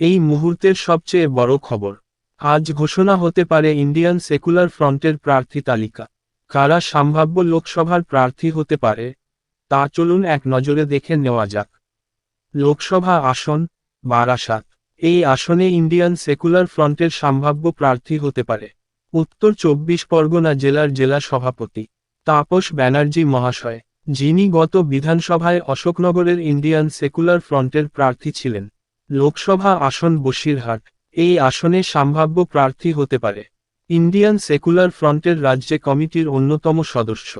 এই মুহূর্তের সবচেয়ে বড় খবর। আজ ঘোষণা হতে পারে ইন্ডিয়ান সেকুলার ফ্রন্টের প্রার্থী তালিকা। কারা সম্ভাব্য লোকসভার প্রার্থী হতে পারে, তা চলুন এক নজরে দেখে নেওয়া যাক। লোকসভা আসন, বারাসাত। এই আসনে ইন্ডিয়ান সেকুলার ফ্রন্টের সম্ভাব্য প্রার্থী হতে পারে। উত্তর চব্বিশ পরগনা জেলার জেলা সভাপতি, তাপস ব্যানার্জি মহাশয়, যিনি গত বিধানসভায় অশোকনগরের ইন্ডিয়ান সেকুলার ফ্রন্টের প্রার্থী ছিলেন। লোকসভা আসন বসিরহাট এই আসনে সম্ভাব্য প্রার্থী হতে পারে। ইন্ডিয়ান সেকুলার ফ্রন্টের রাজ্য কমিটির অন্যতম সদস্য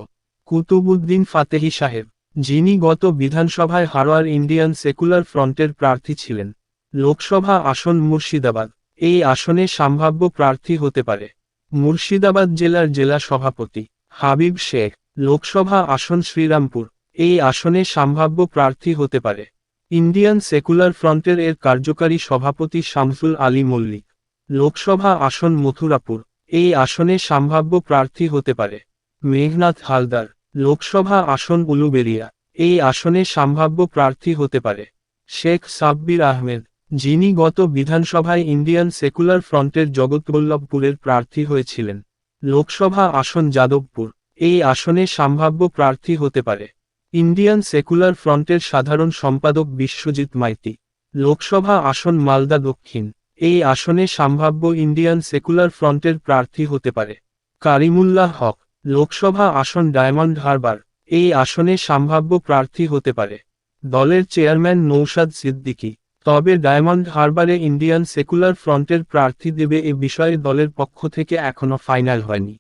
কুতুবুদ্দিন ফাতেহি সাহেব, যিনি গত বিধানসভায় হারোয়ার ইন্ডিয়ান সেকুলার ফ্রন্টের প্রার্থী ছিলেন। লোকসভা আসন মুর্শিদাবাদ, এই আসনে সম্ভাব্য প্রার্থী হতে পারে। মুর্শিদাবাদ জেলার জেলা সভাপতি, হাবিব শেখ, লোকসভা আসন শ্রীরামপুর, এই আসনে সম্ভাব্য প্রার্থী হতে পারে। ইন্ডিয়ান সেকুলার ফ্রন্টের এর কার্যকারী সভাপতি শামসুল আলী মল্লিক, লোকসভা আসন মথুরাপুর, এই আসনে সম্ভাব্য প্রার্থী হতে পারে। মেঘনাথ হালদার, লোকসভা আসন উলুবেরিয়া এই আসনে সম্ভাব্য প্রার্থী হতে পারে। শেখ সাব্বির আহমেদ, যিনি গত বিধানসভায় ইন্ডিয়ান সেকুলার ফ্রন্টের জগৎবল্লভপুরের প্রার্থী হয়েছিলেন। লোকসভা আসন যাদবপুর, এই আসনে সম্ভাব্য প্রার্থী হতে পারে। ইন্ডিয়ান সেকুলার ফ্রন্টের সাধারণ সম্পাদক বিশ্বজিৎ মাইতি। লোকসভা আসন মালদা দক্ষিণ। এই আসনে সম্ভাব্য ইন্ডিয়ান সেকুলার ফ্রন্টের প্রার্থী হতে পারে। কারিমুল্লাহ হক, লোকসভা আসন ডায়মন্ড হারবার। এই আসনে সম্ভাব্য প্রার্থী হতে পারে। দলের চেয়ারম্যান নৌশাদ সিদ্দিকী। তবে ডায়মন্ড হারবারে ইন্ডিয়ান সেকুলার ফ্রন্টের প্রার্থী দেবে এ বিষয়ে দলের পক্ষ থেকে এখনও ফাইনাল হয়নি।